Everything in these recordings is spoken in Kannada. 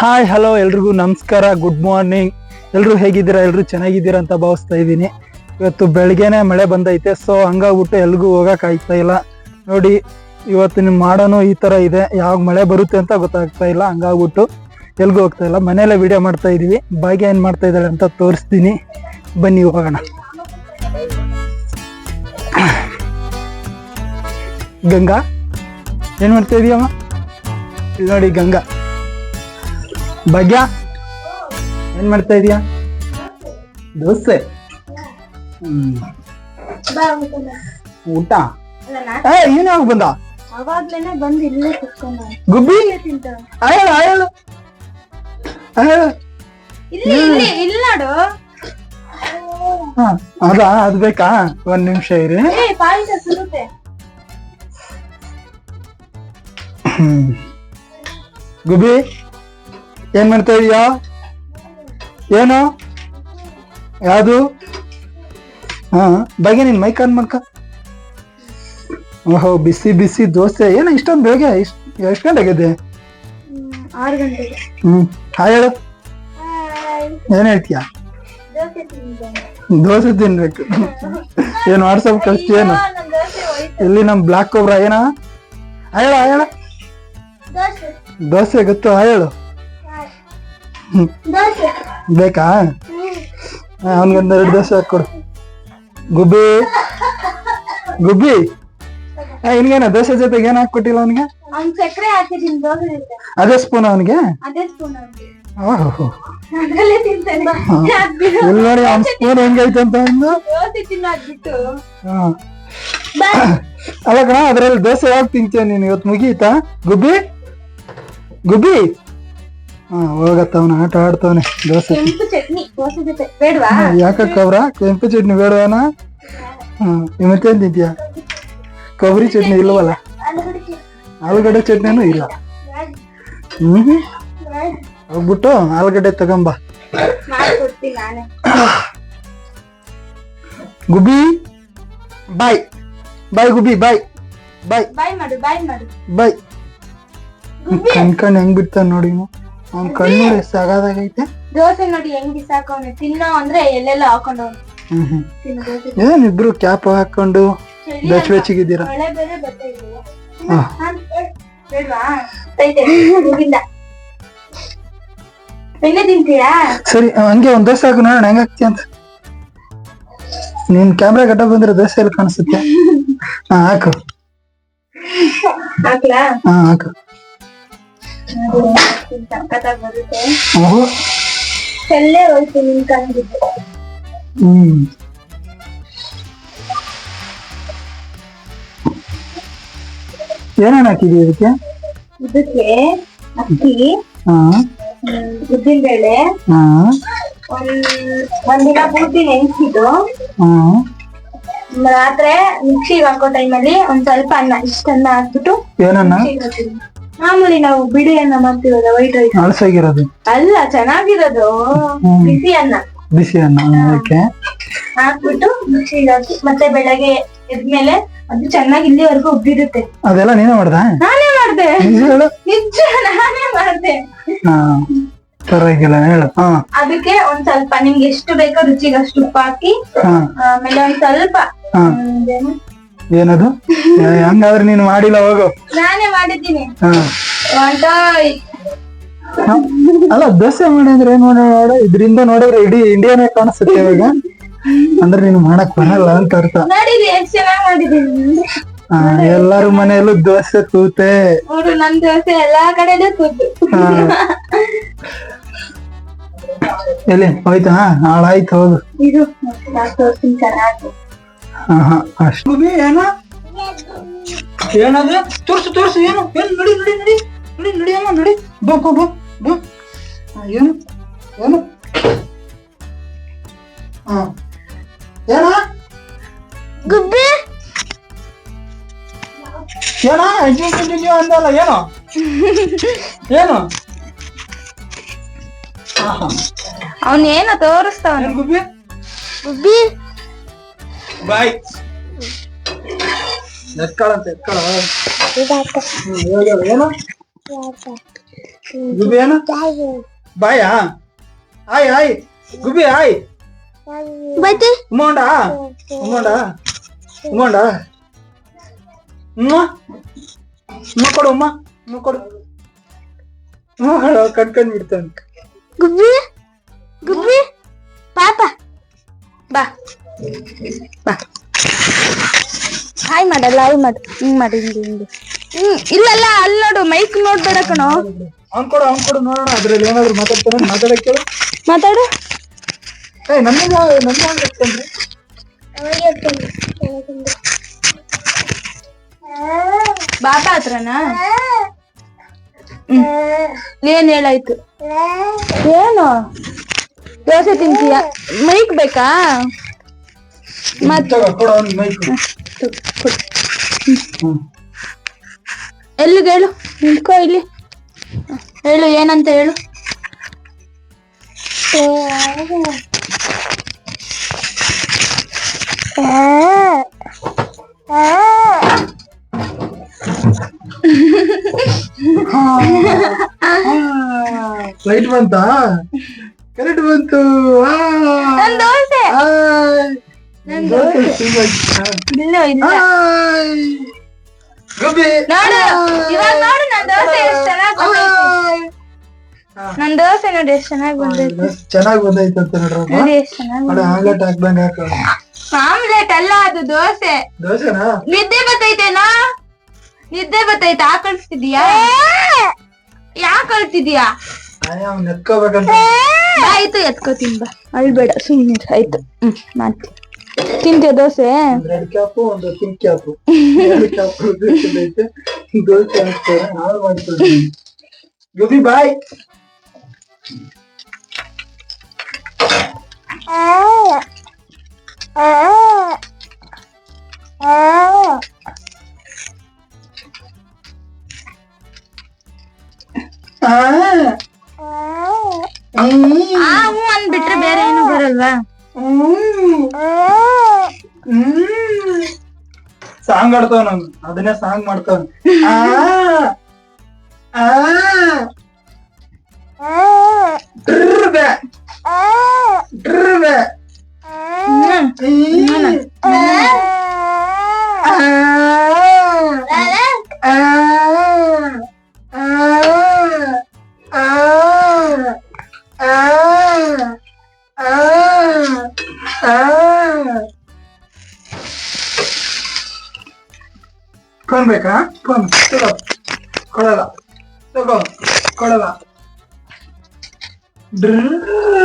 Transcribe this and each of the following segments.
ಹಾಯ್ ಹಲೋ ಎಲ್ರಿಗೂ ನಮಸ್ಕಾರ ಗುಡ್ ಮಾರ್ನಿಂಗ್ ಎಲ್ರು ಹೇಗಿದ್ದೀರಾ? ಎಲ್ರು ಚೆನ್ನಾಗಿದ್ದೀರಾ ಅಂತ ಭಾವಿಸ್ತಾ ಇದ್ದೀನಿ. ಇವತ್ತು ಬೆಳಗ್ಗೆನೆ ಮಳೆ ಬಂದೈತೆ ಸೊ ಹಂಗಾಗ್ಬಿಟ್ಟು ಎಲ್ಗೂ ಹೋಗಕ್ ಆಗ್ತಾ ಇಲ್ಲ. ನೋಡಿ, ಇವತ್ತು ನಿಮ್ ಮಾಡೋನು ಈ ತರ ಇದೆ, ಯಾವಾಗ ಮಳೆ ಬರುತ್ತೆ ಅಂತ ಗೊತ್ತಾಗ್ತಾ ಇಲ್ಲ, ಹಂಗಾಗ್ಬಿಟ್ಟು. ಎಲ್ಗೂ ಹೋಗ್ತಾ ಇಲ್ಲ. ಮನೆಯಲ್ಲೇ ವಿಡಿಯೋ ಮಾಡ್ತಾ ಇದೀವಿ. ಭಾಗ್ಯ ಏನ್ ಮಾಡ್ತಾ ಇದ್ದಾಳೆ ಅಂತ ತೋರಿಸ್ತೀನಿ. ಬನ್ನಿ ಹೋಗೋಣ. ಗಂಗಾ ಏನ್ ಮಾಡ್ತಾ ಇದೀಯಮ್ಮ ಇಲ್ಲಿ ನೋಡಿ ಗಂಗಾ. ಭಾಗ್ಯ ಏನ್ ಮಾಡ್ತಾ ಇದೀಯ? ದೋಸೆ. ಹ್ಮ್. ಊಟ ಏ ಏನ್ ಯಾವಾಗ ಬಂದ? ಅವಾಗ್ಲೇನೆ ಬಂದು ಇಲ್ಲೇ ಕುತ್ಕೊಂಡ. ಗುಬ್ಬಿ? ಅಯ್ಯೋ ಅಯ್ಯಳ ಅದಾ ಅದ್ ಬೇಕಾ? ಒಂದ್ ನಿಮಿಷ ಇರಿ. ಗುಬ್ಬಿ ಏನ್ ಮಾಡ್ತಾ ಇದೀಯಾ? ಏನು? ಯಾವುದು? ಹಾ ಬಗ್ಗೆ ನೀನ್ ಮೈಕ್ ಆನ್ ಮಾಡ್ಕ. ಓಹೋ ಬಿಸಿ ಬಿಸಿ ದೋಸೆ. ಏನ ಇಷ್ಟೊಂದು ಬೇಗ ಇಷ್ಟ ಎಷ್ಟು ಗಂಟೆಗಿದೆ ಆರು ಗಂಟೆಗೆ. ಹ್ಮ್ ಹಾಯ್ ಹೇಳು. ಏನ್ ಹೇಳ್ತೀಯ? ದೋಸೆ ತಿಂದಿದ್ದೇನೆ. ದೋಸೆ ತಿನ್ಬೇಕು. ಏನು ವಾಟ್ಸಪ್ ಕಳಿಸ್ತೀಯ ಏನು? ನನ್ ದೋಸೆ ಹೋಯ್ತು. ಇಲ್ಲಿ ನಮ್ ಬ್ಲಾಕ್ ಕೊಬ್ರ ಏನ? ಹೇಳ ಹೇಳ. ದೋಸೆ. ಗೊತ್ತು ಹೇಳು. ಬೇಕಾ? ಹ್ಮ್. ಅವನ್ಗೊಂದ್ ಎರಡು ದೋಸೆ ಹಾಕೊಡು ಗುಬ್ಬಿ. ಗುಬ್ಬಿ. ಇನ್ಗೇನ ದೋಸೆ ಜೊತೆಗೆ ಏನ್ ಹಾಕ್ಕೊಟ್ಟಿಲ್ಲ ಅವನಿಗೆ? ಅವ್ನ್ ಸಕ್ಕರೆ ಹಾಕಿದ್ದೀನಿ ದೋಸೆ ಜೊತೆ. ಅದೇ ಸ್ಪೂನ್ ಅವನಿಗೆ? ಅದೇ ಸ್ಪೂನ್ ಅವ್ನಿಗೆ. ಓಹೋ. ಅದ್ರಲ್ಲೇ ತಿಂತಾನೆ. ಅದ್ಬಿಡು. ಇಲ್ಲಿ ನೋಡಿ ಅವ್ನ ಸ್ಪೂನ್ ಹೆಂಗೈತೆ ಅಂತ ಅಂದು ದೋಸೆ ತಿನ್ನೋದ್ಬಿಟ್ಟು. ಹಾ. ಅಲ್ಲ ಕಣ ಅದ್ರಲ್ಲಿ ದೋಸೆ ಯಾವಾಗ ತಿಂತೀಯ ನೀನು? ಇವತ್ತು ಮುಗೀತಾ? ಗುಬ್ಬಿ? ಗುಬ್ಬಿ? ಹಾ ಹೋಗತ್ತ ಅವನ ಆಟ ಆಡ್ತವನೆ ದೋಸೆ. ಕೆಂಪು ಚಟ್ನಿ ದೋಸೆ ಜೊತೆ. ಬೇಡವಾ? ಕೆಂಪು ಚಟ್ನಿ ಬೇಡವನ? ಹ್ಮ್ ಮತ್ತೇನ್ ತಿಂತೀಯ ಕೊಬ್ಬರಿ ಚಟ್ನಿ ಇಲ್ಲವಲ್ಲ? ಆಲೂಗಡ್ಡೆ ಚಟ್ನಿ. ಚಟ್ನಿನೂ ಇಲ್ಲ. ಹ್ಮ್. ಹೋಗ್ಬಿಟ್ಟು ಆಲೂಗಡ್ಡೆ ತಗೊಂಬ. ಗುಬ್ಬಿ ಬಾಯ್. ಬಾಯ್ ಗುಬ್ಬಿ ಬಾಯ್. ಬಾಯ್. ಬಾಯ್ ಮಾಡು ಬಾಯ್ ಮಾಡು. ಬಾಯ್. ಕಣ್ ಕಣ್ ಹೆಂಗ್ ಬಿಡ್ತಾನ ನೋಡಿ ಅವ್ನ ಕಣ್ಣು ಸಾಗಾದಾಗೈತೆ. ದೋಸೆ ನೋಡಿ ಹೆಂಗ್ ಬಿಸಾಕವ್ನೆ. ತಿನ್ನೋ ಅಂದ್ರೆ ಎಲ್ಲೆಲ್ಲ ಹಾಕೊಂಡು ಹ್ಮ್ ಹ್ಮ್. ಏನಿಬ್ರು ಏನ್ ಇಬ್ರು ಕ್ಯಾಪ್ ಹಾಕೊಂಡು ಬೆಚ್ಚ? ಬೆಚ್ಚಗಿದ್ದೀರಾ ಮಳೆ ಬೇರೆ ಬರ್ತಾ. ಹಾ. ಬೇಡ್ವಾ? ಐತೆ ಹೋಗಿಲ್ಲ. ತಿಂತೀಯಾ? ಸರಿ ಹಂಗೆ ಒಂದ್ ದೋಸೆ ಹಾಕು ನೋಡೋಣ ಹೆಂಗ್ ಹಾಕ್ತಿ ಅಂತ. ನಿನ್ ಕ್ಯಾಮ್ರಾ ಗಡ್ಡ ಬಂದ್ರೆ ದೋಸೆ ಎಲ್ಲಿ ಕಾಣಿಸುತ್ತೆ? ಹಾ ಹಾಕು. ಹಾಕ್ಲಾ? ಹಾ ಹಾಕು. ಸಖತ್ತಾಗ್ ಬರುತ್ತೆ ಓಹೋ. ಚೆಲ್ಲೇ ಹೋಯ್ತು ನಿನ್ ಕಂಡಿದ್ದು ಹ್ಮ್. ಏನೇನ್ ಹಾಕಿದೀವಿ ಇದಕ್ಕೆ? ಇದಕ್ಕೆ ಅಕ್ಕಿ ಹಾ. ಉದ್ದಿನ ಬೇಳೆ ಹಾ. ಒಂದ್ ಒಂದಿನ ಪೂರ್ತಿ ನೆನ್ಸಿದ್ದು. ಹಾ. ರಾತ್ರಿ ಮಿಕ್ಸಿಗೆ ಹಾಕೋ ಟೈಮಲ್ಲಿ ಒಂದ್ ಸ್ವಲ್ಪ ಅನ್ನ ಇಷ್ಟನ್ನ ಹಾಕ್ಬಿಟ್ಟು ಏನನ್ನ? ಮಾಮೂಲಿ ನಾವು ಬಿಳಿ ಅನ್ನ ಮಾಡ್ತೀವಲ್ಲ ವೈಟ್ ರೈಸ್ ಹಳಸಾಗಿರೋದು ಅಲ್ಲ ಚೆನ್ನಾಗಿರೋದು. ಬಿಸಿ ಅನ್ನ. ಬಿಸಿ ಅನ್ನ ಹಾಕ್ಬಿಟ್ಟು ಮಿಕ್ಸಿಗೆ ಹಾಕಿ ಮತ್ತೆ ಬೆಳಗ್ಗೆ ಎದ್ಮೇಲೆ ಅದು ಚೆನ್ನಾಗಿ ಇಲ್ಲಿವರೆಗೂ ಉಬ್ಬಿರುತ್ತೆ. ಅದೆಲ್ಲ ನೀನೇ ಮಾಡ್ದ? ನಾನೇ ಮಾಡ್ದೆ. ನಿಜ ಹೇಳು. ನಿಜ ನಾನೇ ಮಾಡ್ದೆ. ಹಾ ಪರವಾಗಿಲ್ಲ ಹೇಳು. ಹಾ. ಅದಕ್ಕೆ ಒಂದ್ ಸ್ವಲ್ಪ ನಿಮ್ಗೆ ಎಷ್ಟು ಬೇಕೋ ರುಚಿಗೆ ಅಷ್ಟು ಉಪ್ಪು ಹಾಕಿ ಹಾ. ಆಮೇಲೆ ಒಂದ್ ಸ್ವಲ್ಪ ಹಾ. ಏನದು? ಏ, ಹಂಗಾದ್ರೆ ನೀನು ಮಾಡಿಲ್ಲ ಹೋಗು. ನಾನೇ ಮಾಡಿದ್ದೀನಿ. ಹಾ. ಹೊಂಟೋಯ್. ಅಲ್ಲ ದೋಸೆ ಮಾಡಿದ್ರೆ ಏನ್ ನೋಡ ನೋಡ? ಇದರಿಂದ ನೋಡಿದ್ರೆ ಇಡೀ ಇಂಡಿಯಾನೇ ಕಾಣಿಸುತ್ತೆ ಇವಾಗ. ಅಂದ್ರೆ ನೀನು ಮಾಡಕ್ ಬರಲ್ಲ ಅಂತ ಅರ್ಥ. ಎಲ್ಲಾರು ಎಷ್ಟ್ ಚೆನ್ನಾಗ್ ಮಾಡಿದೀನಿ ಹಾ ಎಲ್ಲಾರ ಮನೆಯಲ್ಲೂ ದೋಸೆ ಕೂತೆ. ನೋಡು ನನ್ ದೋಸೆ ಎಲ್ಲಾ ಕಡೆನೂ ಕೂತು. ಹಾ. ಎಲ್ಲಿ ಹೋಯ್ತಾ? ಹಾಳಾಯ್ತು ಹೋಗು. ಅಷ್ಟು. ಏನ? ಏನದು ತೋರ್ಸು ತೋರ್ಸು ಏನು? ಏನು ನಡಿ ನಡಿ ನಡಿ. ನಡಿ ನಡಿ ಅಮ್ಮ ನಡಿ. ಬಾ ಬಾ ಬಾ ಏನು? ಏನು? ಹಾ ಏನ? ಗುಬ್ಬಿ? ಏನ? ಅಜ್ಜಿ ಅಂದಲ್ಲ ಏನು? ಏನು? ಅವನ್ ಏನ ತೋರಿಸ್ತಾವನು? ಗುಬ್ಬಿ? ಗುಬ್ಬಿ? ಬಾಯ್. ಎತ್ಕೊಳಂತ ಎತ್ಕೊಳ. ಹ್ಮ್, ಹೇಳು, ಹೇಳು, ಏನು? ಗುಬ್ಬಿ ಏನು? ಬಾಯಾ? ಆಯ್ ಆಯ್. ಗುಬ್ಬಿ ಆಯ್. ಬೈತಿ ಉಮ್ಮಂಡ ಉಮ್ಮಂಡ ಉಮ್ಮಂಡ ಉಮ್ಮ? ಉಮ್ಮ ಕೊಡು ಉಮ್ಮ. ಉಮ್ಮ ಕೊಡು. ಉಮ್ಮ ಕೊಡು, ಕಟ್ಕೊಂಡ್ ಬಿಡ್ತಾನೆ ಗುಬ್ಬಿ? ಗುಬ್ಬಿ? ಪಾಪ ಬಾ. ಬಾ. ಹಾಯ್ ಮಾಡಲ್ಲ ಹಾಯ್ ಮಾಡು. ಹಿಂಗ್ ಮಾಡಿ ಹಿಂಗೆ ಹಿಂಗೆ. ಹ್ಮ್ ಇಲ್ಲಲ್ಲ ಅಲ್ಲಿ ನೋಡು ಮೈಕ್ ನೋಡ್ಬೇಡ ಕಣೋ. ಅವ್ನ್ ಕೊಡು ಅವ್ನ್ ಕೊಡು ನೋಡೋಣ. ಅದ್ರಲ್ಲಿ ಏನಾದ್ರು ಮಾತಾಡ್ತಾನೆ ಮಾತಾಡಕ್ಕೆ ಕೇಳು ಮಾತಾಡು. ಏ ನನ್ನಿಂದ ನನ್ನ ಹತ್ರನಾ ಹ್ಮ್. ಏನ್ ಹೇಳಾಯ್ತು? ಏನು? ದೋಸೆ ತಿಂತೀಯ? ಮೈಕ್ ಬೇಕಾ? ಮತ್ತೆ ಕೊಡು ಮೈಕ್. ಎಲ್ಲಿಗೆ ಹೇಳು? ನಿಂತ್ಕೋ ಇಲ್ಲಿ. ಹೇಳು ಏನಂತ ಹೇಳು? ಫ್ಲೈಟ್ ಬಂತಾ? ಕರೆಕ್ಟ್ ಬಂತು. ದೋಸೆ? ಇಲ್ಲ ಇಲ್ಲ. ನೋಡು ಇವಾಗ ನೋಡು ನನ್ ದೋಸೆ ಎಷ್ಟ್ ಚೆನ್ನಾಗ್. ನನ್ ದೋಸೆ ನೋಡಿ ಎಷ್ಟ್ ಚೆನ್ನಾಗ್ ಬಂದೈತೆ. ಚೆನ್ನಾಗಿ ಬಂದೈತೆ ಅಂತ ನೋಡ್ರಿ ಆಮ್ಲೆಟ್ ಹಾಕ್ದಂಗ ಹಾಕ ಆಮ್ಲೆಟ್ ಅಲ್ಲ ಅದು ದೋಸೆ. ದೋಸೆನಾ? ನಿದ್ದೆ ಬತ್ತೈತೇನಾ? ನಿದ್ದೆ ಬರ್ತೈತೆ ಆಕಳಿಸ್ತಿದ್ಯಾ ಯಾಕೆ ಅಳ್ತಿದ್ಯಾ ಎತ್ಕೋಬೇಕಂತ ಆಯ್ತು ಎತ್ಕೋತೀನಿ ಬಾ. ಅಳ್ಬೇಡ ಸುಮ್ಮನೆ ಆಯ್ತು ಹ್ಮ್ ಮಾಡ್ತೀನಿ. ತಿಂತೀಯ ದೋಸೆ? ರೆಡ್ ಕ್ಯಾಪು ಒಂದು ಪಿಂಕ್ ಕ್ಯಾಪು. ಎರಡು ಕ್ಯಾಪು ಐತೆ. ದೋಸೆ ಹಾಕ್ತಾರೆ ಹಾಳು ಬಾಯ್. ಆ ಹ್ಮ್. ಆ ಹ್ಞೂ ಅಂದ್ಬಿಟ್ರೆ ಬೇರೆ ಏನು ಬರಲ್ವಾ ಸಾಂಗ್ ಆಡ್ತಾವ ನಾನು ಅದನ್ನೇ ಸಾಂಗ್ ಮಾಡ್ತಾವ ಹ್ಮ್ ಕೊನ್ಬೇಕಾ ಕೊನ್ ತಗೋ ಕೊಡಲ್ಲ ತಗೋ ಕೊಡಲ್ಲ ಇದಾಗ್ಬಿಟ್ಯಾ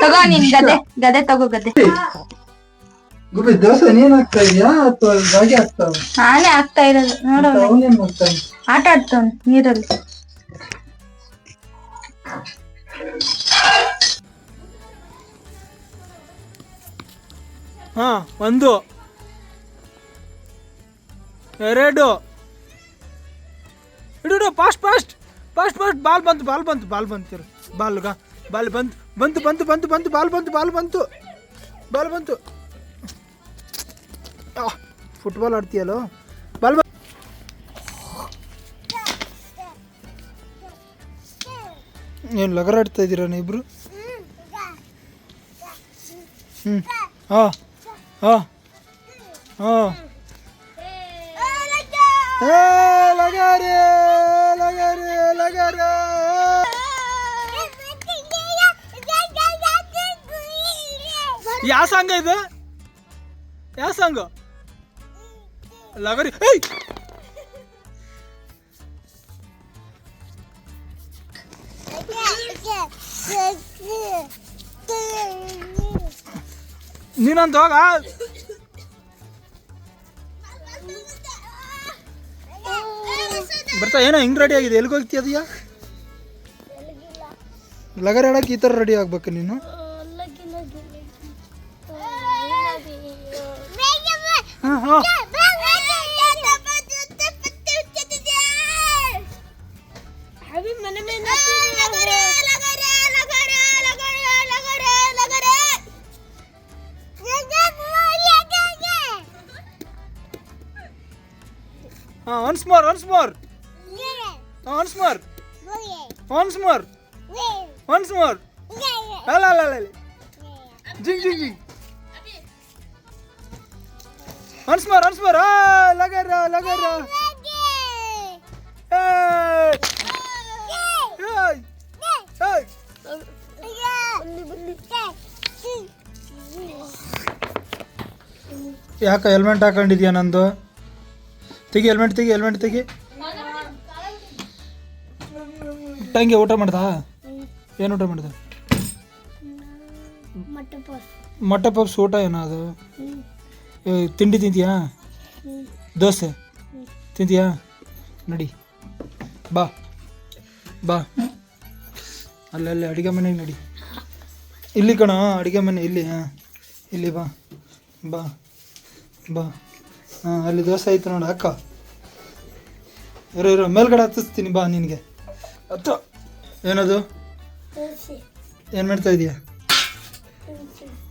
ತಗೋ ನೀನ್ ಗದೆ ಗದೆ ತಗೋ ಗದೆ ಗುಬ್ಬಿ ದೋಸೆ ನೀನ್ ಹಾಕ್ತಾ ಇದೀಯಾ ಅಥವಾ ರಾಗಿ ಹಾಕ್ತಾವ ನಾನೇ ಆಗ್ತಾ ಇರೋದು ನೋಡು ಅವನೇನ್ ಮಾಡ್ತಾನೆ ಆಟ ಆಡ್ತಾವ್ನೆ ನೀರಲ್ಲಿ. ಹಾ ಒಂದು. ಎರಡು. ಇಡು fast fast fast fast ball ಬಂತು ಬಾಲ್ ಬಂತು ಬಾಲ್ ಬಂತು ಬಾಲ್ಗ ಬಾಲ್ ಬಂತು ಬಂತು ಬಂತು ಬಂತು ಬಂತು ಬಾಲ್ ಬಂತು ಬಾಲ್ ಬಂತು ಬಾಲ್ ಬಂತು ಫುಟ್ಬಾಲ್ ಆಡ್ತೀಯಲ್ಲೋ ಬಾಲ್ ಬಂತು ಏನು ಲಗರ ಆಡ್ತಾ ಇದ್ದೀರಾ ಇಬ್ರು ಹ್ಞೂ ಹಾಂ ಹಾಂ ಹಾಂ ಏ ಲಗಾರೆ ಲಗಾರೆ ಲಗಾರೆ ಯಾವ ಸಾಂಗ್ ಇದು ಯಾವ ಸಾಂಗ್ ಲಗರಿ ಏಯ್ ನೀನಂತ ಹೋಗ ಬರ್ತಾ ಏನೋ ಹಿಂಗ್ ರೆಡಿ ಆಗಿದೆ? ಎಲ್ಲಿಗೆ ಹೋಗ್ತೀಯ ಅದೀಯ? ಲಗರ್ ಹೇಳಕ್ ಈ ಥರ ರೆಡಿ ಆಗ್ಬೇಕು ನೀನು. ಹಾಂ ಹಾಂ. ಹಾಂ once more once more once more once more once more ಅಲ್ಲ ಅಲ್ಲ ಅಲ್ಲ ಅಲ್ಲ. ಜಿಂಗ್ ಜಿಂಗ್ ಜಿಂಗ್ ಒನ್ಸ್ ಮೋರ್ ಒನ್ಸ್ ಮೋರ್ ಆ ಲಗರ ಲಗರ ಏಯ್ ಏಯ್ ಏಯ್ ಯಾಕೆ ಹೆಲ್ಮೆಟ್ ಹಾಕೊಂಡಿದ್ಯಾ ನಂದು? ತೆಗಿ ಹೆಲ್ಮೆಟ್ ತೆಗಿ ಹೆಲ್ಮೆಟ್ ತೆಗಿ. ತಂಗಿ ಊಟ ಮಾಡ್ದ? ಏನು ಊಟ ಮಾಡ್ದ? ಮೊಟ್ಟೆ ಪಪ್ಸ್ ಊಟ ಏನೋ ಅದು? ತಿಂಡಿ ತಿಂತೀಯಾ? ದೋಸೆ? ತಿಂತೀಯಾ? ನಡಿ. ಬಾ. ಬಾ. ಅಲ್ಲಲ್ಲೇ ಅಡುಗೆ ಮನೆಗೆ ನಡಿ. ಇಲ್ಲಿ ಕಣ ಅಡುಗೆ ಮನೆ ಇಲ್ಲಿ ಹಾಂ. ಇಲ್ಲಿ ಬಾ. ಬಾ. ಬಾ. ಹಾಂ ಅಲ್ಲಿ ದೋಸೆ ಐತೆ ನೋಡು ಅಕ್ಕ ಇರೋ ಇರೋ ಮೇಲ್ಗಡೆ ಹತ್ತಿಸ್ತೀನಿ ಬಾ ನಿನಗೆ. ಹತ್ತು ಏನದು? ಏನು ಮಾಡ್ತಾ ಇದೀಯ?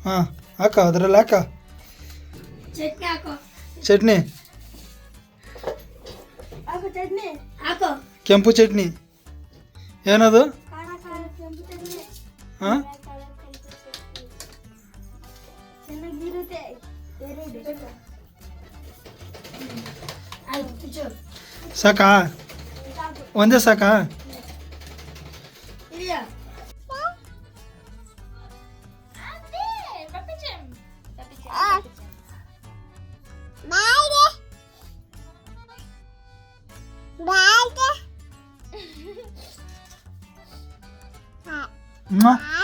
ಹಾಂ ಹಾಕ ಅದರಲ್ಲಿ ಹಾಕ. ಚಟ್ನಿ ಕೆಂಪು ಚಟ್ನಿ. ಏನದು? ಹಾಂ? ಸಾಕಾ. ಒಂದೇ ಸಾಕಾ? Mwah.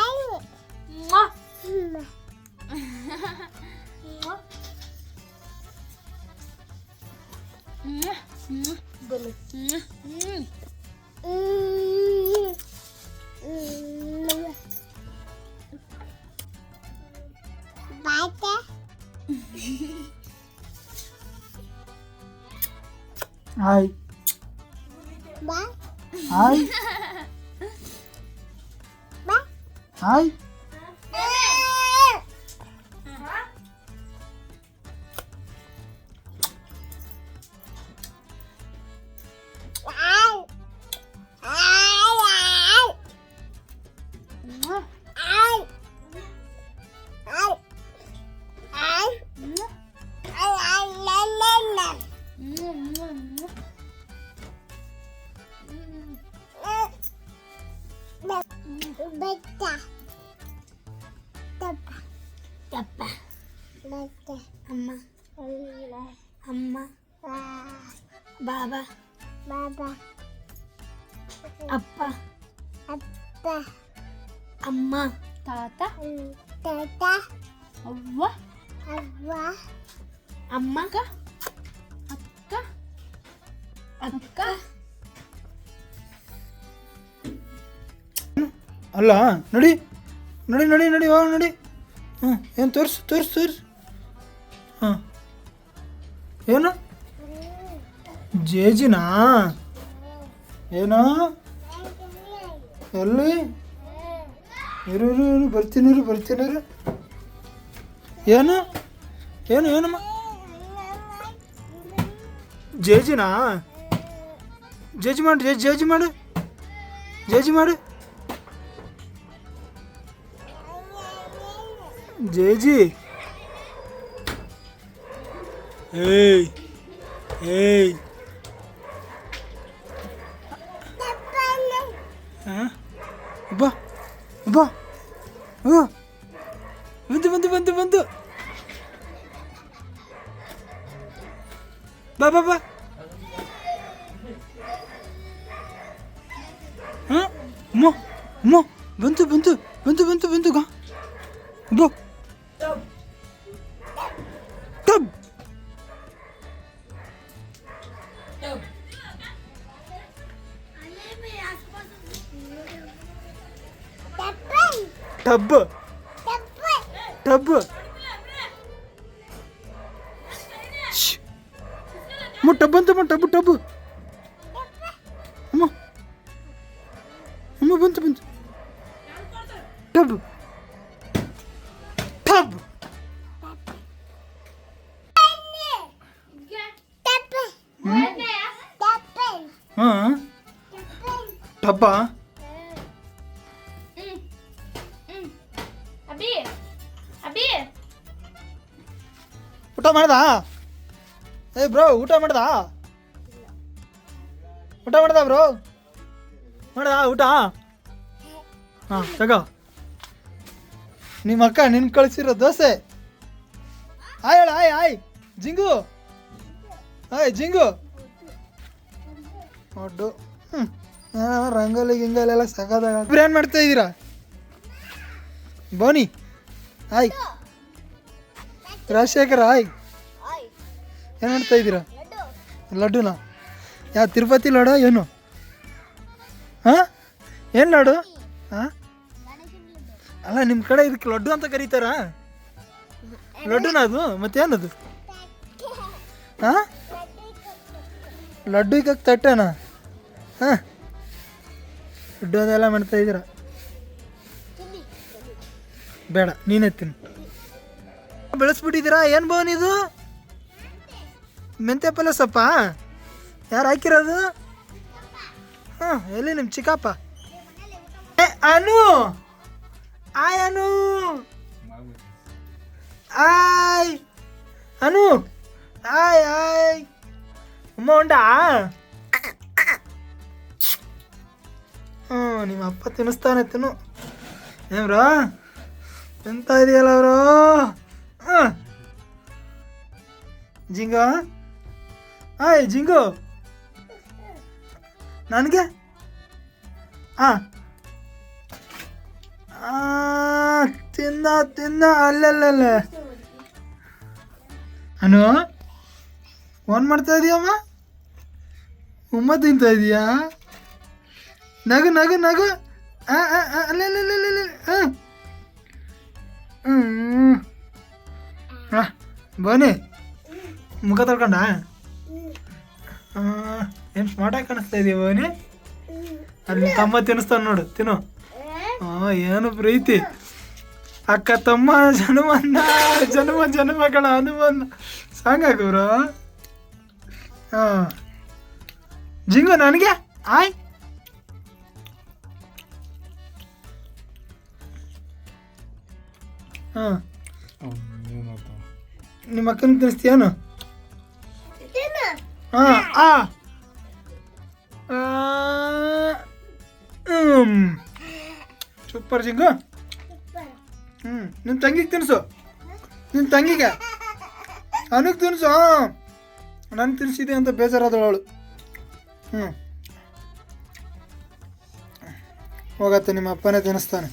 ಅಮ್ಮ ಅಕ್ಕ? ಅಕ್ಕ? ಅಲ್ಲ, ನಡಿ. ನಡಿ ನಡಿ ನಡಿ, ಹೋಗಿ, ನಡಿ. ಹ್ಞೂ, ಏನು ತೋರಿಸು ತೋರಿಸು ತೋರಿಸು. ಹಾಂ ಏನು? ಜೇಜಿನಾ? ಏನೋ? ಎಲ್ಲಿ? ಇರು ಇರು, ಬರ್ತೀನಿ ಇರು ಬರ್ತೀನಿ, ಇರು. ಏನು? ಏನು, ಏನಮ್ಮ? ಜೇಜಿನಾ ಜೇಜಿ ಮಾಡು ಜೇಜಿ ಜೇಜಿ ಮಾಡು ಜೇಜಿ ಮಾಡು ಜೇಜಿ ಏಯ್ ಏಯ್ ಹಾಂ ಬಾ ಬಾ ಹ್ಞೂ ಬಂತು ಬಂತು ಬಂತು ಬಂತು ಬಾ ಬಾ ಬಾ 응? 어머, 어머, 면트, 면트, 면트, 면트, 면트가. 뭐? 땀. 땀. 땀. Taba. Taba. Shh. Mo taban taban tabu tabu. ಮಾಡ್ದ? ಏ ಬ್ರೋ, ಊಟ ಮಾಡ್ದ? ಊಟ ಮಾಡ್ದ ಬ್ರೋ? ಮಾಡ್ದ ಊಟ? ಹಾಂ, ತಗೋ. ನಿಮ್ಮ ಅಕ್ಕ ನಿನ್ ಕಳಿಸಿರೋ ದೋಸೆ. ಆಯ್ ಹೇಳ, ಆಯ್ ಆಯ್. ಜಿಂಗು. ಆಯ್, ಜಿಂಗು. ಒಡ್ಡು. ಹ್ಞೂ ರಂಗೋಲಿ ಗಿಂಗಲೆಲ್ಲ ಇಬ್ರು ಏನು ಮಾಡ್ತಾ ಇದ್ದೀರಾ? ಬೋನಿ ಆಯ್. ರಾಜಶೇಖರ, ಆಯ್. ಏನು ಮಾಡ್ತಾ ಇದ್ದೀರಾ? ಲಡ್ಡುನ? ಯಾವ ತಿರುಪತಿ ಲಾಡು ಏನು? ಹಾಂ? ಏನು ಲಡು ಹಾಂ? ಅಲ್ಲ ನಿಮ್ಮ ಕಡೆ ಇದಕ್ಕೆ ಲಡ್ಡು ಅಂತ ಕರೀತಾರಾ? ಲಡ್ಡುನಾ ಅದು? ಮತ್ತೇನದು? ಹಾಂ? ಲಡ್ಡು ಈಗ ತಟ್ಟೆನಾ? ಹಾಂ? ಲಡ್ಡು ಅದೆಲ್ಲ ಮಾಡ್ತಾ ಇದ್ದೀರ? ಬೇಡ, ನೀನೇ ತಿನ್ನು. ಬೆಳೆಸ್ಬಿಟ್ಟಿದ್ದೀರಾ? ಏನು ಬೋನ್ ಇದು? ಮೆಂತ್ಯ ಪಲ್ಯ ಸೊಪ್ಪ ಯಾರು ಹಾಕಿರೋದು? ಹಾಂ, ಎಲ್ಲಿ ನಿಮ್ಮ ಚಿಕ್ಕಪ್ಪ? ಏ, ಅನು! ಆಯ್ ಅನು! ಆಯ್! ಅನು! ಆಯ್ ಆಯ್! ಅಮ್ಮ ಉಂಡಾ? ಹ್ಞೂ ನಿಮ್ಮ ಅಪ್ಪ ತಿನ್ನಿಸ್ತಾನೆ ತಿನ್ನು. ಏನ್ ಬ್ರೋ? ಎಂತ ಇದೆಯಲ್ಲ ಅವರು ಜಿಂಗ? ಆಯ್ ಜಿಂಗು. ನನಗೆ? ಹಾಂ ತಿನ್ನ ತಿನ್ನ, ಅಲ್ಲಲ್ಲಲ್ಲ. ಅನು ಫೋನ್ ಮಾಡ್ತಾ ಇದೀಯಮ್ಮ ಉಮ್ಮ ತಿಂತಾ ಇದೀಯಾ? ನಗು ನಗು ನಗು. ಅಲ್ಲ. ಹ್ಮ್. ಬನ್ನಿ. ಮುಖ ತೊಳ್ಕೊಂಡ? ಏನು ಸ್ಮಾರ್ಟಾಗಿ ಕಾಣಿಸ್ತಾ ಇದೀವ ಅವನೇ ಅಲ್ಲಿ ತಮ್ಮ ತಿನ್ನಿಸ್ತಾನೆ ನೋಡು ತಿನ್ನು. ಆ ಏನು ಪ್ರೀತಿ. ಅಕ್ಕ ತಮ್ಮ ಜನ್ಮಂದ ಜನ್ಮ ಜನ್ಮಗಳ ಅನುಬಂಧ ಸಾಂಗ್ ಹಾಕವ್ರು ಹಾಂ ಜಿಂಗು ನನಗೆ? ಆಯ್. ಹಾಂ ನಿಮ್ಮ ಅಕ್ಕನ ತಿನ್ನಿಸ್ತೀಯಾನು ಹಾಂ ಆ. ಸೂಪರ್ ಜಿಂಗು ಹ್ಞೂ ನಿಮ್ಮ ತಂಗಿಗೆ ತಿನ್ಸು. ನಿಮ್ಮ ತಂಗಿಗೆ. ನನಗೆ ತಿನ್ನಿಸು ನಾನು ತಿನ್ನಿಸಿದೆ ಅಂತ ಬೇಜಾರಾದಳು ಅವಳು. ಹ್ಞೂ ಹೋಗತ್ತೆ, ನಿಮ್ಮ ಅಪ್ಪನೇ ತಿನ್ನಿಸ್ತಾನೆ.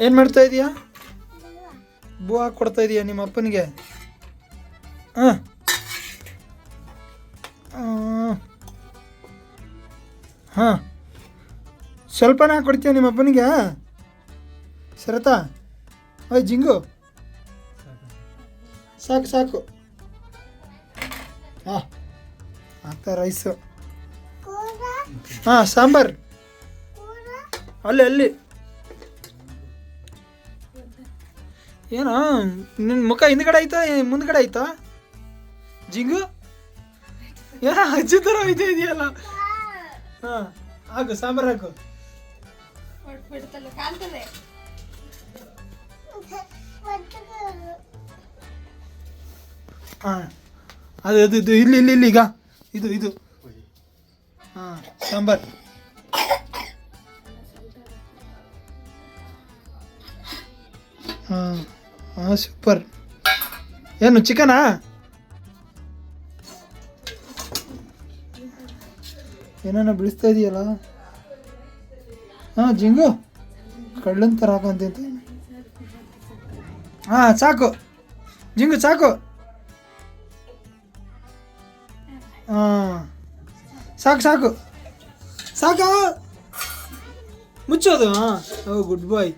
ಏನು ಮಾಡ್ತಾ ಇದೀಯಾ? ಬೂ ಕೊಡ್ತಾ ಇದೀಯಾ ನಿಮ್ಮ ಅಪ್ಪನಿಗೆ? ಹಾಂ ಹಾಂ ಸ್ವಲ್ಪನೇ ಹಾಕ್ಕೊಡ್ತೀಯ ನಿಮ್ಮ ಅಪ್ಪನಿಗೆ? ಸರತಾ ಓಯ್, ಜಿಂಗು. ಸಾಕು ಸಾಕು. ಹಾಂ ಆಗ್ತಾ ರೈಸು ಹಾಂ, ಸಾಂಬಾರ್. ಅಲ್ಲಿ ಅಲ್ಲಿ. ಏನೋ ನಿನ್ನ ಮುಖ ಹಿಂದ್ಗಡೆ ಆಯ್ತಾ ಮುಂದ್ಗಡೆ ಆಯ್ತಾ? ಜಿಂಗು? ಯಾ ಅಜ್ಜಿ ಥರ ಇದೆ ಇದೆಯಲ್ಲ? ಹಾಂ, ಹಾಕು, ಸಾಂಬಾರು ಹಾಕು. ಹಾಂ, ಅದು ಅದು, ಇದು, ಇಲ್ಲಿ ಇಲ್ಲಿ ಇಲ್ಲಿ, ಈಗ. ಇದು ಇದು. ಹಾಂ, ಸಾಂಬಾರ್. ಹಾಂ ಹಾಂ, ಸೂಪರ್. ಏನು, ಚಿಕನಾ? ಏನೇನೋ ಬಿಡಿಸ್ತಾ ಇದೆಯಲ್ಲ? ಹಾಂ, ಜಿಂಗು. ಕಳ್ಳನ್ ಥರ ಹಾಕಂತಿಂತ. ಹಾಂ, ಸಾಕು. ಜಿಂಗು, ಸಾಕು. ಹಾಂ. ಸಾಕು ಸಾಕು. ಸಾಕು? ಮುಚ್ಚೋದು, ಹಾಂ? ಓ, ಗುಡ್ ಬಾಯ್.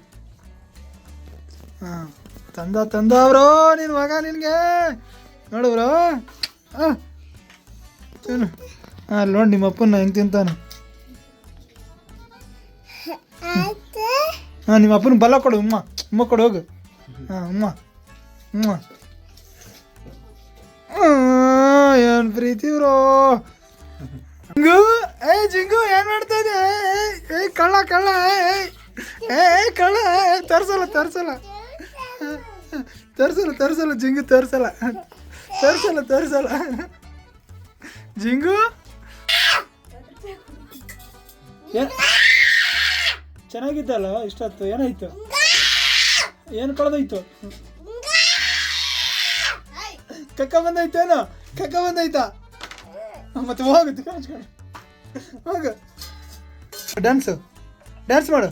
ಹಾಂ, ತಂದ ತಂದ ಬ್ರೋ ನಿನ್ನ ಮಗ ನಿನಗೆ. ನೋಡು ಬ್ರೋ. ಹಾಂ. ಹಾಂ ನೋಡಿ ನಿಮ್ಮ ಅಪ್ಪನ ಹೆಂಗೆ ತಿಂತಾನೆ. ಹಾಂ ನಿಮ್ಮ ಅಪ್ಪನ ಬಲ ಕೊಡು ಉಮ್ಮ. ಉಮ್ಮ ಕೊಡು ಹೋಗು. ಹಾಂ ಉಮ್ಮ. ಉಮ್ಮ. ಏನು ಪ್ರೀತಿ ಬ್ರೋ. ಜಿಂಗು ಏ ಜಿಂಗು ಏನ್ ಮಾಡ್ತಾ ಇದೆ ಏ ಕಳ್ಳ ಕಳ್ಳ ಏ ಕಳ್ಳ ತರ್ಸಲ್ಲ ತರ್ಸಲ್ಲ. ತರ್ಸಲ್ಲ ತರ್ಸಲ್ಲ ಜಿಂಗು ತರ್ಸಲ್ಲ. ತರ್ಸಲ್ಲ ತರ್ಸಲ್ಲ. ಜಿಂಗು ಚೆನ್ನಾಗಿದ್ದಲ್ಲ, ಇಷ್ಟೊತ್ತು ಏನಾಯ್ತು? ಏನು ಕಳೆದೋಯ್ತು? ಕಕ್ಕ ಬಂದೈತೇನೋ ಕಕ್ಕ ಬಂದೈತಾ ಮತ್ತೆ ಹೋಗುತ್ತೆ ಹೋಗು. ಡ್ಯಾನ್ಸು ಡ್ಯಾನ್ಸ್ ಮಾಡು.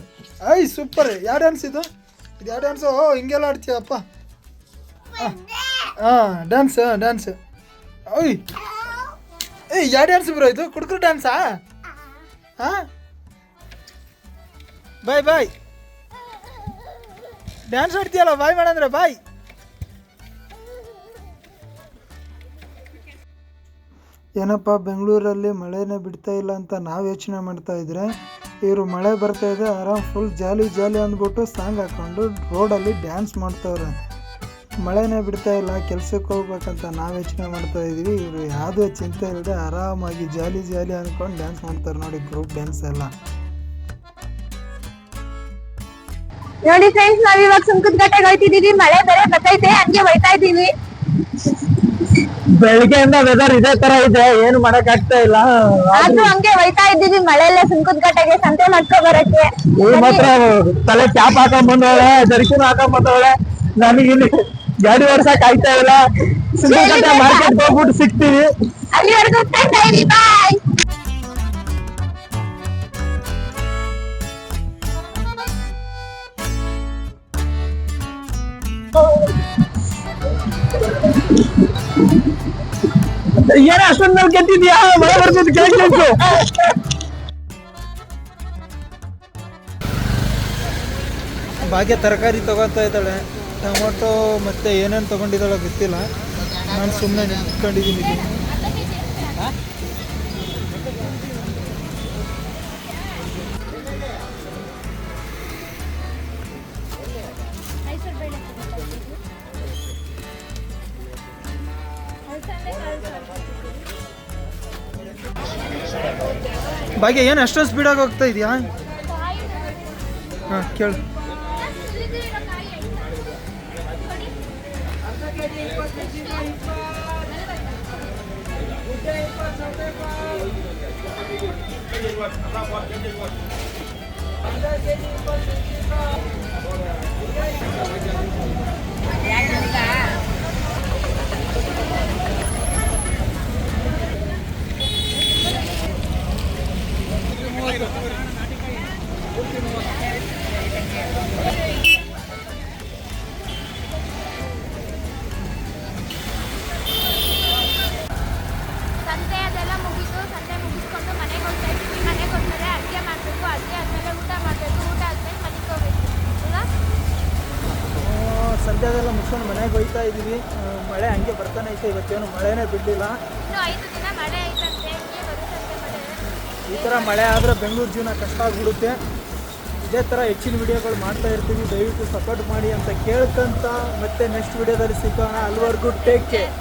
ಐ ಸೂಪರ್ ಯಾವ ಡ್ಯಾನ್ಸ್ ಇದು? ಇದು ಯಾವ ಡ್ಯಾನ್ಸು ಓ, ಹಿಂಗೆಲ್ಲ ಆಡ್ತೀವಪ್ಪ ಹಾಂ ಡ್ಯಾನ್ಸ್ ಡ್ಯಾನ್ಸ್ ಓಯ್. ಏಯ್, ಯಾವ ಡ್ಯಾನ್ಸ್ ಬರೋ ಇದು? ಕುಡ್ಕರು ಡ್ಯಾನ್ಸಾ ಹಾಂ? Bye bye. ಡ್ಯಾನ್ಸ್ ಆಡ್ತೀಯಲ್ಲ, ಬಾಯ್ ಮಾಡಂದ್ರೆ ಬಾಯ್. ಏನಪ್ಪ, ಬೆಂಗಳೂರಲ್ಲಿ ಮಳೆನೇ ಬಿಡ್ತಾ ಇಲ್ಲ ಅಂತ ನಾವು ಯೋಚನೆ ಮಾಡ್ತಾ ಇದ್ರೆ? ಇವರು ಮಳೆ ಬರ್ತಾ ಇದೆ, ಆರಾಮ್ ಫುಲ್ ಜಾಲಿ ಜಾಲಿ ಅಂದ್ಬಿಟ್ಟು ಸಾಂಗ್ ಹಾಕೊಂಡು ರೋಡಲ್ಲಿ ಡ್ಯಾನ್ಸ್ ಮಾಡ್ತವ್ರೆ. ಮಳೆನೇ ಬಿಡ್ತಾ ಇಲ್ಲ, ಕೆಲ್ಸಕ್ಕೆ ಹೋಗ್ಬೇಕಂತ ನಾವು ಯೋಚನೆ ಮಾಡ್ತಾ ಇದೀವಿ. ಇವರು ಯಾವುದೇ ಚಿಂತೆ ಇಲ್ಲದೆ ಆರಾಮಾಗಿ ಜಾಲಿ ಜಾಲಿ ಅಂದ್ಕೊಂಡು ಡ್ಯಾನ್ಸ್ ಮಾಡ್ತಾರೆ ನೋಡಿ ಗ್ರೂಪ್ ಡ್ಯಾನ್ಸ್ ಎಲ್ಲ. ನೋಡಿ ಫ್ರೆಂಡ್ಸ್ ನಾವ್ ಇವಾಗ ಸುಂಕದ ಗಟ್ಟೆಗೆ ಹೋಯ್ತಿದೀವಿ ಮಳೆ ಬೇರೆ ಬರ್ತೈತೆ ಹಂಗೆ ಹೋಯ್ತಾ ಇದೀವಿ. ಬೆಳಗ್ಗೆಯಿಂದ ವೆದರ್ ಇದೇ ತರ ಇದೆ ಏನು ಮಾಡಕ್ ಆಗ್ತಾ ಇಲ್ಲ. ಆದ್ರೂ ಹಂಗೆ ಹೋಯ್ತಾ ಇದ್ದೀವಿ ಮಳೆಲ್ಲ ಸುಂಕದ್ ಗಟ್ಟೆಗೆ ಸಂತೆ ಮಾಡ್ಕೊ ಬರಕ್ಕೆ. ಈ ಮಾತ್ರ ತಲೆ ಕ್ಯಾಪ್ ಹಾಕೊಂಡ್ ಬಂದವಳೆ ದರ್ಶನ ಹಾಕೊಂಡ್ ಬಂದವಳೆ. ನನಗೆ ಇಲ್ಲಿ ಗಾಡಿ ಓಡ್ಸಕ್ ಆಯ್ತಾ ಇಲ್ಲ. ಸಿಂಧುಕಟ್ಟೆ ಮಾರ್ಕೆಟ್ ಹೋಗ್ಬಿಟ್ಟು ಸಿಗ್ತೀವಿ. ಅಲ್ಲಿವರೆಗೂ ಬಾಯ್ ಏನ ಅಷ್ಟೊಂದ್ ಮೇಲೆ ಕೆತ್ತಿದ್ಯಾ ಮಳೆ ಬರ್ತಿದ್ ಕೆಳಗೆ ಭಾಗ್ಯ ತರಕಾರಿ ತಗೋತಾ ಇದ್ದಾಳೆ. ಟೊಮೊಟೊ ಮತ್ತೆ ಏನೇನು ತಗೊಂಡಿದ್ದಾಳೋ ಗೊತ್ತಿಲ್ಲ. ನಾನು ಸುಮ್ಮನೆ ನಿಂತ್ಕೊಂಡಿದ್ದೀನಿ. ಭಾಗ್ಯ ಏನು ಅಷ್ಟೊಂದು ಸ್ಪೀಡಾಗಿ ಹೋಗ್ತಾ ಇದೆಯಾ? ಹಾಂ ಕೇಳು. ಇದ್ದೀವಿ. ಮಳೆ ಹಂಗೆ ಬರ್ತಾನೆ ಐತೆ ಇವತ್ತೇನು ಮಳೆನೇ ಬಿಡಲಿಲ್ಲ. ಈ ಥರ ಮಳೆ ಆದರೆ ಬೆಂಗಳೂರು ಜೀವನ ಕಷ್ಟ ಆಗಿಬಿಡುತ್ತೆ. ಇದೇ ಥರ ಹೆಚ್ಚಿನ ವಿಡಿಯೋಗಳು ಮಾಡ್ತಾ ಇರ್ತೀವಿ. ದಯವಿಟ್ಟು ಸಪೋರ್ಟ್ ಮಾಡಿ ಅಂತ ಕೇಳ್ಕೊಂತ ಮತ್ತೆ ನೆಕ್ಸ್ಟ್ ವಿಡಿಯೋದಲ್ಲಿ ಸಿಗೋಣ. ಅಲ್ಲಿವರೆಗೂ ಟೇಕ್ ಕೇರ್